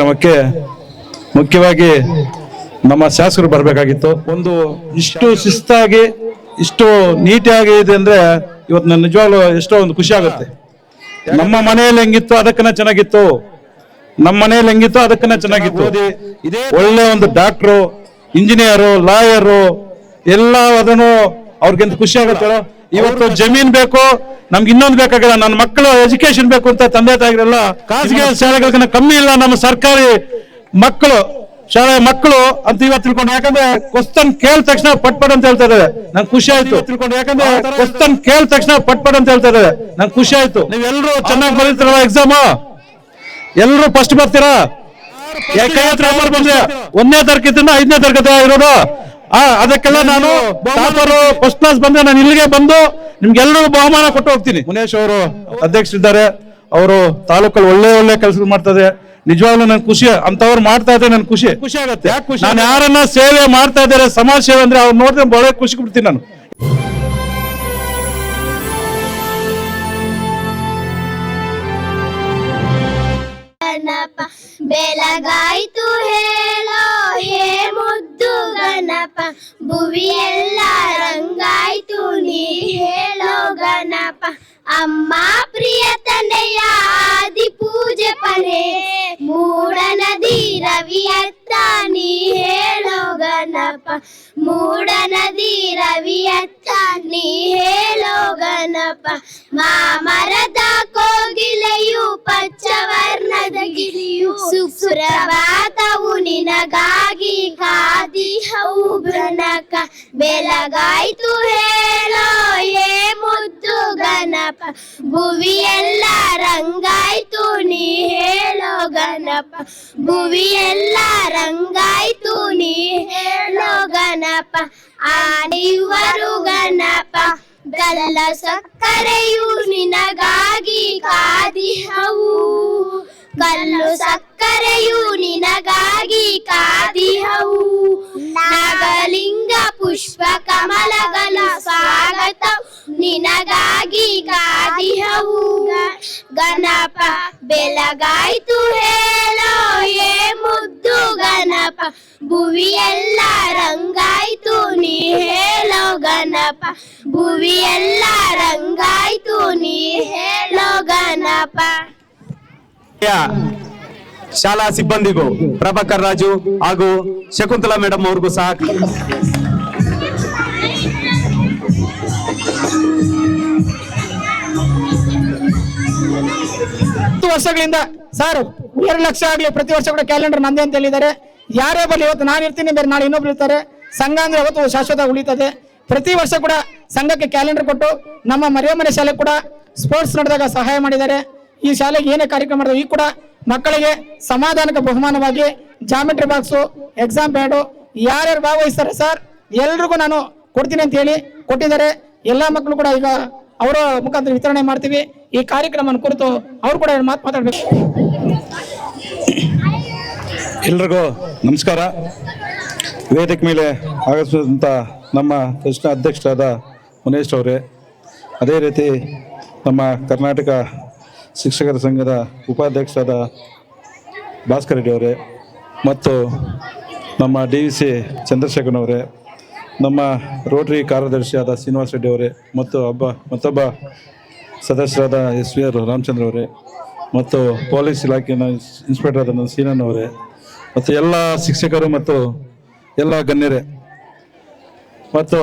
ಕಾರ್ಯಕ್ರಮಕ್ಕೆ ಮುಖ್ಯವಾಗಿ ನಮ್ಮ ಶಾಸಕರು ಬರಬೇಕಾಗಿತ್ತು. ಒಂದು ಇಷ್ಟು ಶಿಸ್ತಾಗಿ, ಇಷ್ಟು ನೀಟಾಗಿ ಇದೆ ಅಂದ್ರೆ ಇವತ್ತು ನನ್ನ ನಿಜವಾಗ್ಲೂ ಎಷ್ಟೋ ಒಂದು ಖುಷಿ ಆಗುತ್ತೆ. ನಮ್ಮ ಮನೆಯಲ್ಲಿ ಹೆಂಗಿತ್ತು ಅದಕ್ಕನ್ನ ಚೆನ್ನಾಗಿತ್ತು. ನಮ್ಮ ಮನೆಯಲ್ಲಿ ಹೆಂಗಿತ್ತು ಅದಕ್ಕನ್ನ ಚೆನ್ನಾಗಿತ್ತು. ಇದೇ ಒಳ್ಳೆ ಒಂದು ಡಾಕ್ಟ್ರು, ಇಂಜಿನಿಯರು, ಲಾಯರು, ಎಲ್ಲ ಅದನ್ನು ಅವ್ರಿಗೆಂತ ಖುಷಿ ಆಗುತ್ತೆ? ಇವತ್ತು ಜಮೀನ್ ಬೇಕು ನಮ್ಗೆ ಇನ್ನೊಂದು ಬೇಕಾಗಿಲ್ಲ ನನ್ನ ಮಕ್ಕಳು ಎಜುಕೇಶನ್ ಬೇಕು ಅಂತ ತಂದೆ ತಾಯಿಗಳೆಲ್ಲ ಖಾಸಗಿ ಶಾಲೆಗಳಿಗಿಂತ ಕಮ್ಮಿ ಇಲ್ಲ ನಮ್ಮ ಸರ್ಕಾರಿ ಮಕ್ಕಳು ಶಾಲೆ ಮಕ್ಕಳು ಅಂತ ಇವತ್ತು ತಿಳ್ಕೊಂಡು ಯಾಕಂದ್ರೆ ಕ್ವಶನ್ ಕೇಳಿದ ತಕ್ಷಣ ಪಟ್ ಪಟ್ ಅಂತ ಹೇಳ್ತಾ ಇದ್ದಾರೆ. ನಂಗೆ ಖುಷಿ ಆಯ್ತು. ತಿಳ್ಕೊಂಡು ಯಾಕಂದ್ರೆ ಕ್ವಶನ್ ಕೇಳಿದ ತಕ್ಷಣ ಪಟ್ ಪಟ್ ಅಂತ ಹೇಳ್ತಾ ಇದ್ದಾರೆ. ನಂಗೆ ಖುಷಿ ಆಯ್ತು. ನೀವೆಲ್ಲರೂ ಚೆನ್ನಾಗಿ ಬರೀತಾರಲ್ಲ ಎಕ್ಸಾಮ್ ಎಲ್ಲರೂ ಫಸ್ಟ್ ಬರ್ತೀರಾ? ಕೈ ಹತ್ರ ಬಂದ್ರೆ ಒಂದನೇ ತರಗತಿಯಿಂದ ಐದನೇ ತರಗತಿ ಇರೋದು ಅದಕ್ಕೆಲ್ಲ ನಾನು ಫಸ್ಟ್ ಕ್ಲಾಸ್ ಬಂದ್ರೆ ನಾನು ಇಲ್ಲಿಗೆ ಬಂದು ನಿಮ್ಗೆಲ್ಲರಿಗೂ ಬಹುಮಾನ ಕೊಟ್ಟು ಹೋಗ್ತೀನಿ. ಮುನೇಶ್ ಅವರು ಅಧ್ಯಕ್ಷರಿದ್ದಾರೆ. ಅವರು ತಾಲೂಕಲ್ಲಿ ಒಳ್ಳೆ ಒಳ್ಳೆ ಕೆಲಸ ಮಾಡ್ತಾರೆ. ನಿಜವಾಗ್ಲೂ ನನ್ ಖುಷಿ ಅಂತವ್ರು ಮಾಡ್ತಾ ಇದ್ರೆ ನನ್ ಖುಷಿ. ಖುಷಿ ಆಗುತ್ತೆ. ಯಾಕೆ ಖುಷಿ ನಾನು ಯಾರನ್ನ ಸೇವೆ ಮಾಡ್ತಾ ಇದ್ದಾರೆ ಸಮಾಜ ಸೇವೆ ಅಂದ್ರೆ ಅವ್ರು ನೋಡಿದ್ರೆ ಬಹಳ ಖುಷಿ ಬಿಡ್ತೀನಿ ನಾನು. ಬೆಳಗಾಯ್ತು ಹೇಳೋ ಮುದ್ದು ಗಣಪ ಭುವಿಯೆಲ್ಲ ರಂಗಾಯ್ತು ನೀ ಹೇಳೋ ಗಣಪ. ಅಮ್ಮ ಪ್ರಿಯ ತಂದೆಯ ಆದಿ ಪೂಜೆ ಪರೆ ಮೂಡ ನದಿ ರವಿಯತ್ತ ನೀ ಹೇಳೋ ಗಣಪ ಮೂಡ ನದಿ ರವಿಯತ್ತ ನೀ ಹೇಳೋ ಗಣಪ ಮಾಮರದ ಕೋಗಿಲೆಯು ಪಚ್ಚವರ್ಣದ ಗಿಳಿಯು ಸುಪ್ರಭಾತವು ನಿನಗಾಗಿ ಕಾದಿಹವು ಬ್ರನಕ ಬೆಳಗಾಯ್ತು ಹೇಳೋ ಏ ಮುದ್ದು ಗಣಪ ಭುವಿಯೆಲ್ಲ ರಂಗಾಯ್ತು, ನೀ ಹೇಳೋ ಗಣಪ. ಭುವಿಯೆಲ್ಲ ರಂಗಾಯ್ತು, ನೀ ಹೇಳೋ ಗಣಪ. ಆನಿವರು ಗಣಪ. ಬೆಲ್ಲ ಸಕ್ಕರೆಯು ನಿನಗಾಗಿ ಕಾದಿಹವು ಕಲ್ಲು ಸಕ್ಕರೆಯು ನಿನಗಾಗಿ ಕಾದಿಹವು ನಾಗಲಿಂಗ ಪುಷ್ಪ ಕಮಲಗಳ ಸ್ವಾಗತ ನಿನಗಾಗಿ ಕಾದಿಹವು ಗಣಪ, ಬೆಳಗಾಯ್ತು ಹೇಳೋ ಏ ಮುದ್ದು ಗಣಪ. ಭುವಿಯೆಲ್ಲ ರಂಗಾಯ್ತು ನೀ ಹೇಳೋ ಗಣಪ. ಭುವಿಯೆಲ್ಲ ರಂಗಾಯ್ತು ನೀ ಹೇಳೋ ಗಣಪ. ಶಾಲಾ ಸಿಬ್ಬಂದಿಗೂ, ಪ್ರಭಾಕರ್ ರಾಜು ಹಾಗೂ ಶಕುಂತಲಾ ಮೇಡಮ್ ಅವ್ರಿಗೂ ಸಹ ಹತ್ತು ವರ್ಷಗಳಿಂದ ಸರ್ ಎರಡು ಲಕ್ಷ ಆಗ್ಲಿ, ಪ್ರತಿ ವರ್ಷ ಕೂಡ ಕ್ಯಾಲೆಂಡರ್ ನಂದೇ ಅಂತ ಹೇಳಿದ್ದಾರೆ. ಯಾರೇ ಬರಲಿ, ಇವತ್ತು ನಾನು ಇರ್ತೀನಿ, ಬೇರೆ ನಾಳೆ ಇನ್ನೊಬ್ರು ಇರ್ತಾರೆ. ಸಂಘ ಅಂದ್ರೆ ಅವತ್ತು ಶಾಶ್ವತ ಉಳಿತದೆ. ಪ್ರತಿ ವರ್ಷ ಕೂಡ ಸಂಘಕ್ಕೆ ಕ್ಯಾಲೆಂಡರ್ ಕೊಟ್ಟು ನಮ್ಮ ಮರಿಯಮ್ಮನೆ ಶಾಲೆ ಕೂಡ ಸ್ಪೋರ್ಟ್ಸ್ ನಡೆದಾಗ ಸಹಾಯ ಮಾಡಿದ್ದಾರೆ. ಈ ಶಾಲೆಗೆ ಏನೇ ಕಾರ್ಯಕ್ರಮ ಮಾಡಿದ್ರು ಈ ಕೂಡ ಮಕ್ಕಳಿಗೆ ಸಮಾಧಾನಕ ಬಹುಮಾನವಾಗಿ ಜಾಮೆಟ್ರಿ ಬಾಕ್ಸು ಎಕ್ಸಾಮ್ ಪ್ಯಾಡು ಯಾರ್ಯಾರು ಭಾಗವಹಿಸ್ತಾರೆ ಸರ್ ಎಲ್ರಿಗೂ ನಾನು ಕೊಡ್ತೀನಿ ಅಂತ ಹೇಳಿ ಕೊಟ್ಟಿದ್ದಾರೆ. ಎಲ್ಲಾ ಮಕ್ಕಳು ಕೂಡ ಈಗ ಅವರ ಮುಖಾಂತರ ವಿತರಣೆ ಮಾಡ್ತೀವಿ. ಈ ಕಾರ್ಯಕ್ರಮ ಕುರಿತು ಅವರು ಕೂಡ ಮಾತು ಮಾತಾಡಬೇಕು? ಎಲ್ರಿಗೂ ನಮಸ್ಕಾರ. ವೇದಿಕೆ ಮೇಲೆ ಆಗಮಿಸಿದಂಥ ನಮ್ಮ ಕೃಷ್ಣ ಅಧ್ಯಕ್ಷರಾದ ಮುನೇಶ್ ಅವರೇ, ಅದೇ ರೀತಿ ನಮ್ಮ ಕರ್ನಾಟಕ ಶಿಕ್ಷಕರ ಸಂಘದ ಉಪಾಧ್ಯಕ್ಷರಾದ ಭಾಸ್ಕರ್ ರೆಡ್ಡಿ ಅವರೇ ಮತ್ತು ನಮ್ಮ ಡಿ ವಿ ಸಿ ಚಂದ್ರಶೇಖರ್ ಅವರೇ ನಮ್ಮ ರೋಟರಿ ಕಾರ್ಯದರ್ಶಿಯಾದ ಶ್ರೀನಿವಾಸ ರೆಡ್ಡಿ ಅವರೇ ಮತ್ತು ಒಬ್ಬ ಮತ್ತೊಬ್ಬ ಸದಸ್ಯರಾದ ಎಸ್ ವಿ ಆರ್ ರಾಮಚಂದ್ರ ಅವರೇ ಮತ್ತು ಪೊಲೀಸ್ ಇಲಾಖೆಯ ಇನ್ಸ್ಪೆಕ್ಟರ್ ಆದ ನನ್ನ ಸೀನನ್ ಅವರೇ ಮತ್ತು ಎಲ್ಲ ಶಿಕ್ಷಕರು ಮತ್ತು ಎಲ್ಲ ಗಣ್ಯರೇ. ಮತ್ತು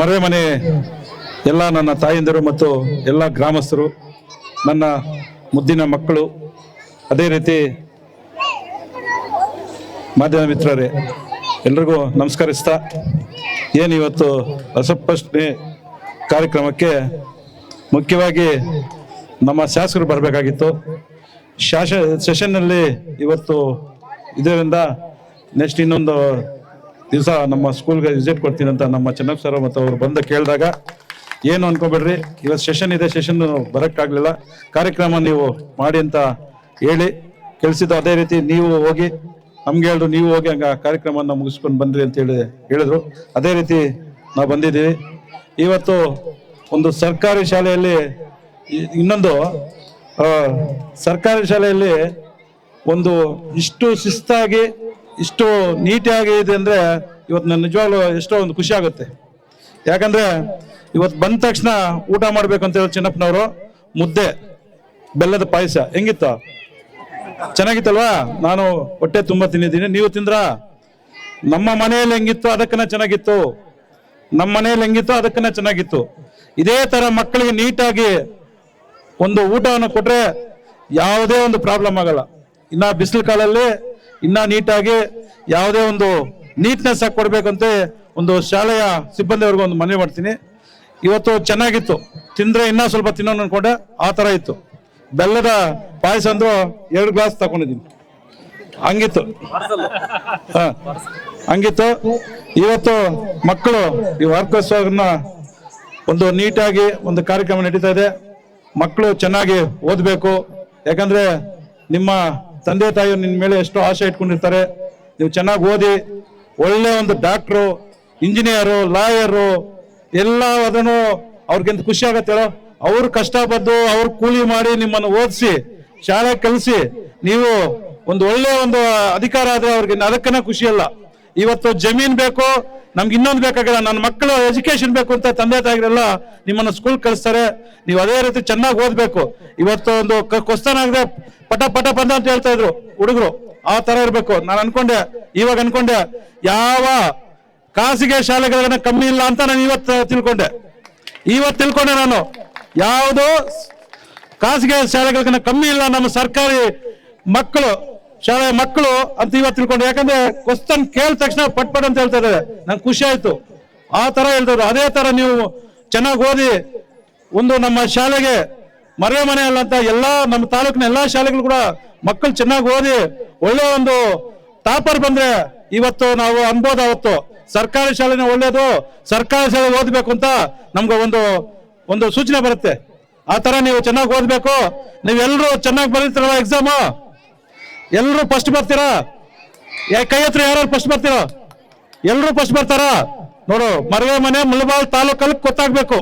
ಮರೆ ಮನೆ ಎಲ್ಲ ನನ್ನ ತಾಯಂದಿರು ಮತ್ತು ಎಲ್ಲ ಗ್ರಾಮಸ್ಥರು, ನನ್ನ ಮುದ್ದಿನ ಮಕ್ಕಳು, ಅದೇ ರೀತಿ ಮಾಧ್ಯಮ ಮಿತ್ರರೇ. ಎಲ್ರಿಗೂ ನಮಸ್ಕರಿಸ್ತಾ, ಏನು ಇವತ್ತು ರಸಪ್ರಶ್ನೆ ಕಾರ್ಯಕ್ರಮಕ್ಕೆ ಮುಖ್ಯವಾಗಿ ನಮ್ಮ ಶಾಸಕರು ಬರಬೇಕಾಗಿತ್ತು. ಶಾಸ ಸೆಷನ್ನಲ್ಲಿ ಇವತ್ತು ಇದರಿಂದ ನೆಕ್ಸ್ಟ್ ಇನ್ನೊಂದು ದಿವಸ ನಮ್ಮ ಸ್ಕೂಲ್ಗೆ ವಿಸಿಟ್ ಕೊಡ್ತೀನಿ ಅಂತ ನಮ್ಮ ಚೆನ್ನಪ್ಪ ಸರ್ ಮತ್ತು ಅವರು ಬಂದು ಕೇಳಿದಾಗ, ಏನು ಅನ್ಕೋಬೇಡ್ರಿ, ಇವತ್ತು ಸೆಷನ್ ಇದೆ, ಸೆಷನ್ ಬರೋಕ್ಕಾಗಲಿಲ್ಲ. ಕಾರ್ಯಕ್ರಮ ನೀವು ಮಾಡಿ ಅಂತ ಹೇಳಿ ಕೆಲಸಿದ್ದು ಅದೇ ರೀತಿ ನೀವು ಹೋಗಿ ನಮ್ಗೆ ಹೇಳಿದ್ರು ನೀವು ಹೋಗಿ ಹಂಗ ಕಾರ್ಯಕ್ರಮನ ಮುಗಿಸ್ಕೊಂಡು ಬಂದ್ರಿ ಅಂತ ಹೇಳಿ ಹೇಳಿದ್ರು. ಅದೇ ರೀತಿ ನಾವು ಬಂದಿದ್ದೀವಿ. ಇವತ್ತು ಒಂದು ಸರ್ಕಾರಿ ಶಾಲೆಯಲ್ಲಿ ಇನ್ನೊಂದು ಸರ್ಕಾರಿ ಶಾಲೆಯಲ್ಲಿ ಒಂದು ಇಷ್ಟು ಶಿಸ್ತಾಗಿ, ಇಷ್ಟು ನೀಟಾಗಿ ಇದೆ ಅಂದ್ರೆ ಇವತ್ತು ನನ್ನ ನಿಜವಾಗ್ಲೂ ಎಷ್ಟೋ ಒಂದು ಖುಷಿ ಆಗುತ್ತೆ. ಯಾಕಂದ್ರೆ ಇವತ್ತು ಬಂದ ತಕ್ಷಣ ಊಟ ಮಾಡ್ಬೇಕಂತ ಹೇಳಿ ಚಿನ್ನಪ್ಪನವರು, ಮುದ್ದೆ, ಬೆಲ್ಲದ ಪಾಯಸ, ಹೆಂಗಿತ್ತು? ಚೆನ್ನಾಗಿತ್ತಲ್ವಾ? ನಾನು ಹೊಟ್ಟೆ ತುಂಬಾ ತಿಂದಿದ್ದೀನಿ. ನೀವು ತಿಂದ್ರಾ? ನಮ್ಮ ಮನೆಯಲ್ಲಿ ಹೆಂಗಿತ್ತು ಅದಕ್ಕನ್ನ ಚೆನ್ನಾಗಿತ್ತು. ನಮ್ಮ ಮನೆಯಲ್ಲಿ ಹೆಂಗಿತ್ತು ಅದಕ್ಕನ್ನ ಚೆನ್ನಾಗಿತ್ತು. ಇದೇ ತರ ಮಕ್ಕಳಿಗೆ ನೀಟಾಗಿ ಒಂದು ಊಟವನ್ನು ಕೊಟ್ರೆ ಯಾವುದೇ ಒಂದು ಪ್ರಾಬ್ಲಮ್ ಆಗಲ್ಲ. ಇನ್ನ ಬಿಸಿಲು ಕಾಲಲ್ಲಿ ಇನ್ನ ನೀಟಾಗಿ ಯಾವುದೇ ಒಂದು ನೀಟ್ನೆಸ್ ಆಗಿ ಕೊಡ್ಬೇಕಂತ ಒಂದು ಶಾಲೆಯ ಸಿಬ್ಬಂದಿವರೆಗೂ ಒಂದು ಮನವಿ ಮಾಡ್ತೀನಿ. ಇವತ್ತು ಚೆನ್ನಾಗಿತ್ತು. ತಿಂದ್ರೆ ಇನ್ನ ಸ್ವಲ್ಪ ತಿನ್ನೋಣ ಅನ್ಕೊಂಡೆ ಆ ತರ ಇತ್ತು. ಬೆಲ್ಲದ ಪಾಯಸ ಅಂದ್ರು ಎರಡು ಗ್ಲಾಸ್ ತಗೊಂಡಿದ್ದೀನಿ ಹಂಗಿತ್ತು. ಹಂಗಿತ್ತು. ಇವತ್ತು ಮಕ್ಕಳು ಈ ವಾರ್ಕೋತ್ಸವನ್ನ ಒಂದು ನೀಟಾಗಿ ಒಂದು ಕಾರ್ಯಕ್ರಮ ನಡೀತಾ ಇದೆ. ಮಕ್ಕಳು ಚೆನ್ನಾಗಿ ಓದಬೇಕು. ಯಾಕಂದ್ರೆ ನಿಮ್ಮ ತಂದೆ ತಾಯಿಯವರು ನಿನ್ನ ಮೇಲೆ ಎಷ್ಟೋ ಆಸೆ ಇಟ್ಕೊಂಡಿರ್ತಾರೆ. ನೀವು ಚೆನ್ನಾಗಿ ಓದಿ, ಒಳ್ಳೆ ಒಂದು ಡಾಕ್ಟ್ರು, ಇಂಜಿನಿಯರು, ಲಾಯರು ಎಲ್ಲ ಅದನ್ನು ಅವ್ರಿಗಿಂತ ಖುಷಿ ಆಗತ್ತೆ ಹೇಳೋ ಅವ್ರು ಕಷ್ಟಪದ್ದು ಅವ್ರು ಕೂಲಿ ಮಾಡಿ ನಿಮ್ಮನ್ನು ಓದಿಸಿ, ಶಾಲೆ ಕಲಿಸಿ, ನೀವು ಒಂದು ಒಳ್ಳೆ ಒಂದು ಅಧಿಕಾರ ಆದ್ರೆ ಅವ್ರಿಗೆ ಅದಕ್ಕನ ಖುಷಿ ಅಲ್ಲ. ಇವತ್ತು ಜಮೀನ್ ಬೇಕು, ನಮ್ಗೆ ಇನ್ನೊಂದು ಬೇಕಾಗಿಲ್ಲ, ನನ್ನ ಮಕ್ಕಳು ಎಜುಕೇಶನ್ ಬೇಕು ಅಂತ ತಂದೆ ತಾಯಿಗಳೆಲ್ಲ ನಿಮ್ಮನ್ನ ಸ್ಕೂಲ್ ಕಳಿಸ್ತಾರೆ. ನೀವು ಅದೇ ರೀತಿ ಚೆನ್ನಾಗಿ ಓದ್ಬೇಕು. ಇವತ್ತು ಒಂದು ಕ್ವಶನ್ ಆಗದೆ ಪಟ ಪಟ ಪಂದ ಅಂತ ಹೇಳ್ತಾ ಇದ್ರು ಹುಡುಗರು. ಆ ತರ ಇರ್ಬೇಕು. ನಾನು ಅನ್ಕೊಂಡೆ, ಇವಾಗ ಅನ್ಕೊಂಡೆ, ಯಾವ ಖಾಸಗಿ ಶಾಲೆಗಳನ್ನ ಕಮ್ಮಿ ಇಲ್ಲ ಅಂತ ನಾನು ಇವತ್ತು ತಿಳ್ಕೊಂಡೆ. ಇವತ್ತು ತಿಳ್ಕೊಂಡೆ ನಾನು. ಯಾವುದು? ಖಾಸಗಿ ಶಾಲೆಗಳನ್ನ ಕಮ್ಮಿ ಇಲ್ಲ, ನಮ್ಮ ಸರ್ಕಾರಿ ಮಕ್ಕಳು ಶಾಲೆ ಮಕ್ಕಳು ಅಂತ ಇವತ್ತು ತಿಳ್ಕೊಂಡು, ಯಾಕಂದ್ರೆ ಕ್ವಶನ್ ಕೇಳಿದ ತಕ್ಷಣ ಪಟ್ ಪಟ್ ಅಂತ ಹೇಳ್ತಾ ಇದ್ದಾರೆ. ನಂಗೆ ಖುಷಿ ಆಯ್ತು. ಆ ತರ ಹೇಳ್ತಾರೆ ಅದೇ ತರ ನೀವು ಚೆನ್ನಾಗಿ ಓದಿ, ಒಂದು ನಮ್ಮ ಶಾಲೆಗೆ ಮರೆ ಮನೆ ಅಲ್ಲ ಅಂತ ಎಲ್ಲಾ, ನಮ್ಮ ತಾಲೂಕಿನ ಎಲ್ಲಾ ಶಾಲೆಗಳು ಕೂಡ ಮಕ್ಕಳು ಚೆನ್ನಾಗಿ ಓದಿ, ಒಳ್ಳೆ ಒಂದು ಟಾಪರ್ ಬಂದ್ರೆ ಇವತ್ತು ನಾವು ಅನ್ಬೋದು ಅವತ್ತು. ಸರ್ಕಾರಿ ಶಾಲೆನೇ ಒಳ್ಳೇದು, ಸರ್ಕಾರಿ ಶಾಲೆ ಓದ್ಬೇಕು ಅಂತ ನಮ್ಗೆ ಒಂದು ಒಂದು ಸೂಚನೆ ಬರುತ್ತೆ. ಆ ತರ ನೀವು ಚೆನ್ನಾಗಿ ಓದ್ಬೇಕು. ನೀವೆಲ್ಲರೂ ಚೆನ್ನಾಗಿ ಬರೀತೀರಲ್ಲ ಎಕ್ಸಾಮು ಎಲ್ಲರೂ ಫಸ್ಟ್ ಬರ್ತೀರಾ? ಕೈ ಹತ್ರ ಯಾರು ಫಸ್ಟ್ ಬರ್ತೀರಾ? ಎಲ್ಲರೂ ಫಸ್ಟ್ ಬರ್ತಾರಾ? ನೋಡು ಮರವೆ ಮನೆ ಮುಳಬಾಲ್ ತಾಲೂಕಲ್ಲಿ ಗೊತ್ತಾಗ್ಬೇಕು.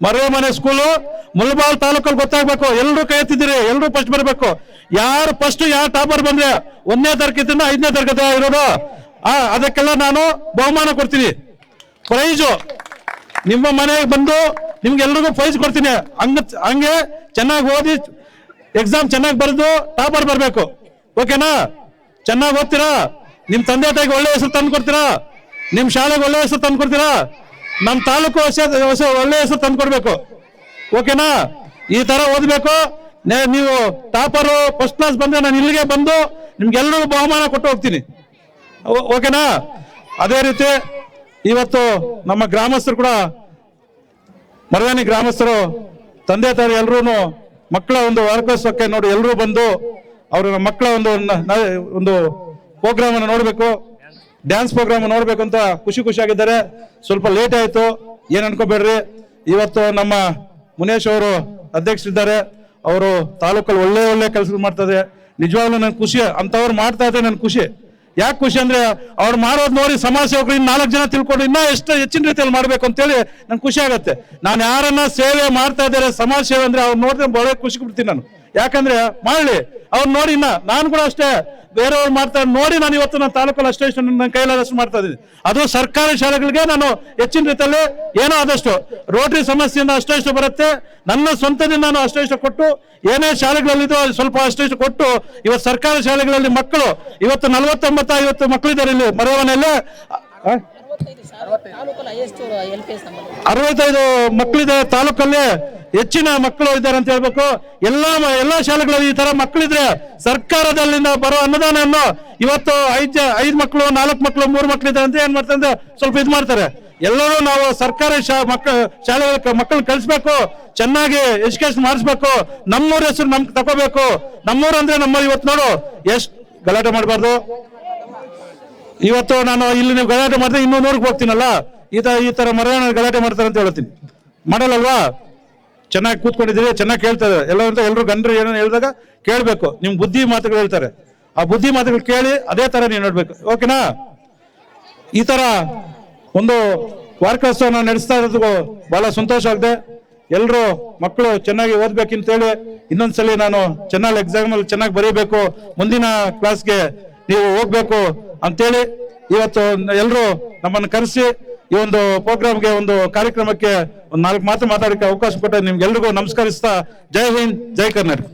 ಮರವೆ ಮನೆ ಸ್ಕೂಲು ಮುಳಬಾಲ್ ತಾಲೂಕಲ್ಲಿ ಗೊತ್ತಾಗ್ಬೇಕು. ಎಲ್ಲರೂ ಕೈ ಎತ್ತಿದ್ದೀರಿ ಎಲ್ಲರೂ ಫಸ್ಟ್ ಬರಬೇಕು. ಯಾರು ಫಸ್ಟ್ ಯಾರು ಟಾಪರ್ ಬಂದ್ರೆ ಒಂದನೇ ತರಗತಿಯಿಂದ ಐದನೇ ತರಗತಿ ಇರೋದು ಆ, ಅದಕ್ಕೆಲ್ಲ ನಾನು ಬಹುಮಾನ ಕೊಡ್ತೀನಿ. ಪ್ರೈಜು ನಿಮ್ಮ ಮನೆಗೆ ಬಂದು ನಿಮ್ಗೆ ಎಲ್ರಿಗೂ ಪ್ರೈಸ್ ಕೊಡ್ತೀನಿ. ಹಂಗ ಹಂಗೆ ಚೆನ್ನಾಗಿ ಓದಿ ಎಕ್ಸಾಮ್ ಚೆನ್ನಾಗಿ ಬರೆದು ಟಾಪರ್ ಬರಬೇಕು. ಓಕೆನಾ ಚೆನ್ನಾಗಿ ಓದ್ತೀರಾ? ನಿಮ್ಮ ತಂದೆ ತಾಯಿಗೆ ಒಳ್ಳೆ ಹೆಸರು ತಂದು ಕೊಡ್ತೀರಾ? ನಿಮ್ಮ ಶಾಲೆಗೆ ಒಳ್ಳೆ ಹೆಸರು ತಂದು ಕೊಡ್ತೀರಾ? ನಮ್ಮ ತಾಲೂಕು ಹೊಸ ಒಳ್ಳೆ ಹೆಸರು ತಂದು ಕೊಡ್ಬೇಕು. ಓಕೆನಾ ಈ ತರ ಓದ್ಬೇಕು. ನೀವು ಟಾಪರು ಫಸ್ಟ್ ಕ್ಲಾಸ್ ಬಂದ್ರೆ ನಾನು ಇಲ್ಲಿಗೆ ಬಂದು ನಿಮ್ಗೆಲ್ಲರಿಗೂ ಬಹುಮಾನ ಕೊಟ್ಟು ಹೋಗ್ತೀನಿ. ಓಕೆನಾ ಅದೇ ರೀತಿ ಇವತ್ತು ನಮ್ಮ ಗ್ರಾಮಸ್ಥರು ಕೂಡ ಮರವಾನಿ ಗ್ರಾಮಸ್ಥರು, ತಂದೆ ತಾಯಿ ಎಲ್ಲರೂ ಮಕ್ಕಳ ಒಂದು ವಾರ್ಕೋತ್ಸವಕ್ಕೆ ನೋಡಿ ಎಲ್ಲರೂ ಬಂದು ಅವರ ಮಕ್ಕಳ ಒಂದು ಒಂದು ಪ್ರೋಗ್ರಾಮ್ ಅನ್ನು ನೋಡಬೇಕು. ಡ್ಯಾನ್ಸ್ ಪ್ರೋಗ್ರಾಮ್ ನೋಡಬೇಕು ಅಂತ ಖುಷಿ ಖುಷಿಯಾಗಿದ್ದಾರೆ. ಸ್ವಲ್ಪ ಲೇಟ್ ಆಯ್ತು, ಏನು ಅನ್ಕೋಬೇಡ್ರಿ. ಇವತ್ತು ನಮ್ಮ ಮುನೇಶ್ ಅವರು ಅಧ್ಯಕ್ಷರಿದ್ದಾರೆ. ಅವರು ತಾಲೂಕಲ್ಲಿ ಒಳ್ಳೆ ಒಳ್ಳೆ ಕೆಲಸ ಮಾಡ್ತಾರೆ ನಿಜವಾಗ್ಲೂ ನನ್ ಖುಷಿ ಅಂತವ್ರು ಮಾಡ್ತಾ ಇದ್ರೆ ನನ್ ಖುಷಿ. ಯಾಕೆ ಖುಷಿ ಅಂದ್ರೆ ಅವ್ರು ಮಾಡೋದು ನೋಡಿ ಸಮಾಜ ಸೇವಕರು ಇನ್ನು ನಾಲ್ಕು ಜನ ತಿಳ್ಕೊಂಡು ಇನ್ನೂ ಎಷ್ಟು ಹೆಚ್ಚಿನ ರೀತಿಯಲ್ಲಿ ಮಾಡ್ಬೇಕು ಅಂತೇಳಿ ನಂಗೆ ಖುಷಿ ಆಗುತ್ತೆ. ನಾನು ಯಾರನ್ನ ಸೇವೆ ಮಾಡ್ತಾ ಇದ್ದಾರೆ, ಸಮಾಜ ಸೇವೆ ಅಂದ್ರೆ ಅವ್ರು ನೋಡಿದ್ರೆ ಬಹಳ ಖುಷಿ ಬಿಡ್ತೀನಿ ನಾನು. ಯಾಕಂದ್ರೆ ಮಾಡಲಿ ಅವ್ರು ನೋಡಿ ಇನ್ನ ನಾನು ಕೂಡ ಅಷ್ಟೇ ಬೇರೆಯವ್ರು ಮಾಡ್ತಾರೆ ನೋಡಿ ನಾನು ಇವತ್ತು ನನ್ನ ತಾಲೂಕಲ್ಲಿ ಅಷ್ಟೇ ಇಷ್ಟು ನನ್ನ ಕೈಲಾದಷ್ಟು ಮಾಡ್ತಾ ಇದ್ದೀನಿ. ಅದು ಸರ್ಕಾರಿ ಶಾಲೆಗಳಿಗೆ ನಾನು ಹೆಚ್ಚಿನ ರೀತಿಯಲ್ಲಿ ಏನೋ ಆದಷ್ಟು ರೋಟರಿ ಸಮಸ್ಯೆಯಿಂದ ಅಷ್ಟೇ ಇಷ್ಟು ಬರುತ್ತೆ. ನನ್ನ ಸ್ವಂತದಿಂದ ನಾನು ಅಷ್ಟೇ ಇಷ್ಟು ಕೊಟ್ಟು ಏನೇ ಶಾಲೆಗಳಲ್ಲಿದ್ದು ಅದು ಸ್ವಲ್ಪ ಅಷ್ಟೇ ಇಷ್ಟು ಕೊಟ್ಟು ಇವತ್ತು ಸರ್ಕಾರಿ ಶಾಲೆಗಳಲ್ಲಿ ಮಕ್ಕಳು ಇವತ್ತು ನಲವತ್ತೊಂಬತ್ತ ಐವತ್ತು ಮಕ್ಕಳಿದ್ದಾರೆ ಇಲ್ಲಿ ಮರವನೆಯಲ್ಲೇ? ಅರವತ್ತೈದು ಮಕ್ಕಳಿದೆ ತಾಲೂಕಲ್ಲಿ. ಹೆಚ್ಚಿನ ಮಕ್ಕಳು ಇದ್ದಾರೆ ಅಂತ ಹೇಳ್ಬೇಕು. ಎಲ್ಲಾ ಎಲ್ಲಾ ಶಾಲೆಗಳಲ್ಲಿ ಈ ತರ ಮಕ್ಕಳಿದ್ರೆ ಸರ್ಕಾರದಲ್ಲಿಂದ ಬರೋ ಅನುದಾನವನ್ನು ಇವತ್ತು ಐದ್ ಐದ್ ಮಕ್ಕಳು ನಾಲ್ಕು ಮಕ್ಕಳು ಮೂರು ಮಕ್ಕಳಿದ್ದಾರೆ ಅಂತ ಏನ್ ಮಾಡ್ತಾರೆ ಸ್ವಲ್ಪ ಇದು ಮಾಡ್ತಾರೆ. ಎಲ್ಲರೂ ನಾವು ಸರ್ಕಾರಿ ಶಾ, ಮಕ್ಕ ಶಾಲೆ ಮಕ್ಕಳು ಕಳಿಸ್ಬೇಕು. ಚೆನ್ನಾಗಿ ಎಜುಕೇಶನ್ ಮಾಡಿಸ್ಬೇಕು. ನಮ್ಮೂರ ಹೆಸರು ನಮ್ಗೆ ತಗೋಬೇಕು ನಮ್ಮೂರು ಅಂದ್ರೆ ನಮ್ಮ ಇವತ್ತು ನೋಡು, ಎಷ್ಟ್ ಗಲಾಟೆ ಮಾಡಬಾರ್ದು. ಇವತ್ತು ನಾನು ಇಲ್ಲಿ ನೀವು ಗಲಾಟೆ ಮಾಡಿದ್ರೆ ಇನ್ನೂ ನೂರಕ್ಕೆ ಹೋಗ್ತೀನಲ್ಲ? ಈ ತರ ಈ ತರ ಮರಣ ಗಲಾಟೆ ಮಾಡ್ತಾರೆ ಅಂತ ಹೇಳ್ತೀನಿ ಮಾಡಲ್ಲಲ್ವಾ? ಚೆನ್ನಾಗಿ ಕೂತ್ಕೊಂಡಿದ್ದೀರಿ, ಚೆನ್ನಾಗಿ ಕೇಳ್ತಾರೆ ಎಲ್ಲ ಅಂತ ಎಲ್ಲರೂ ಗಂಡರು ಏನೋ ಹೇಳಿದಾಗ ಕೇಳಬೇಕು. ನಿಮ್ಮ ಬುದ್ಧಿ ಮಾತುಗಳು ಹೇಳ್ತಾರೆ. ಆ ಬುದ್ಧಿ ಮಾತುಗಳು ಕೇಳಿ ಅದೇ ಥರ ನೀವು ನೋಡಬೇಕು. ಓಕೆನಾ? ಈ ಥರ ಒಂದು ವಾರ್ಕೋತ್ಸವನ ನಡೆಸ್ತಾ ಇರೋದು ಬಹಳ ಸಂತೋಷ ಆಗಿದೆ. ಎಲ್ಲರೂ ಮಕ್ಕಳು ಚೆನ್ನಾಗಿ ಓದಬೇಕಂತೇಳಿ ಇನ್ನೊಂದು ಸಲ ನಾನು ಚೆನ್ನಾಗಿ ಎಕ್ಸಾಮಲ್ಲಿ ಚೆನ್ನಾಗಿ ಬರೀಬೇಕು. ಮುಂದಿನ ಕ್ಲಾಸ್ಗೆ ನೀವು ಹೋಗ್ಬೇಕು ಅಂತೇಳಿ ಇವತ್ತು ಎಲ್ಲರೂ ನಮ್ಮನ್ನು ಕರೆಸಿ ಈ ಒಂದು ಪ್ರೋಗ್ರಾಮ್ಗೆ ಒಂದು ಕಾರ್ಯಕ್ರಮಕ್ಕೆ ಒಂದು ನಾಲ್ಕು ಮಾತು ಮಾತಾಡಕ್ಕೆ ಅವಕಾಶ ಕೊಟ್ಟ ನಿಮ್ಗೆಲ್ರಿಗೂ ನಮಸ್ಕರಿಸ್ತಾ ಜೈ ಹಿಂದ್, ಜೈ ಕರ್ನಾಟಕ.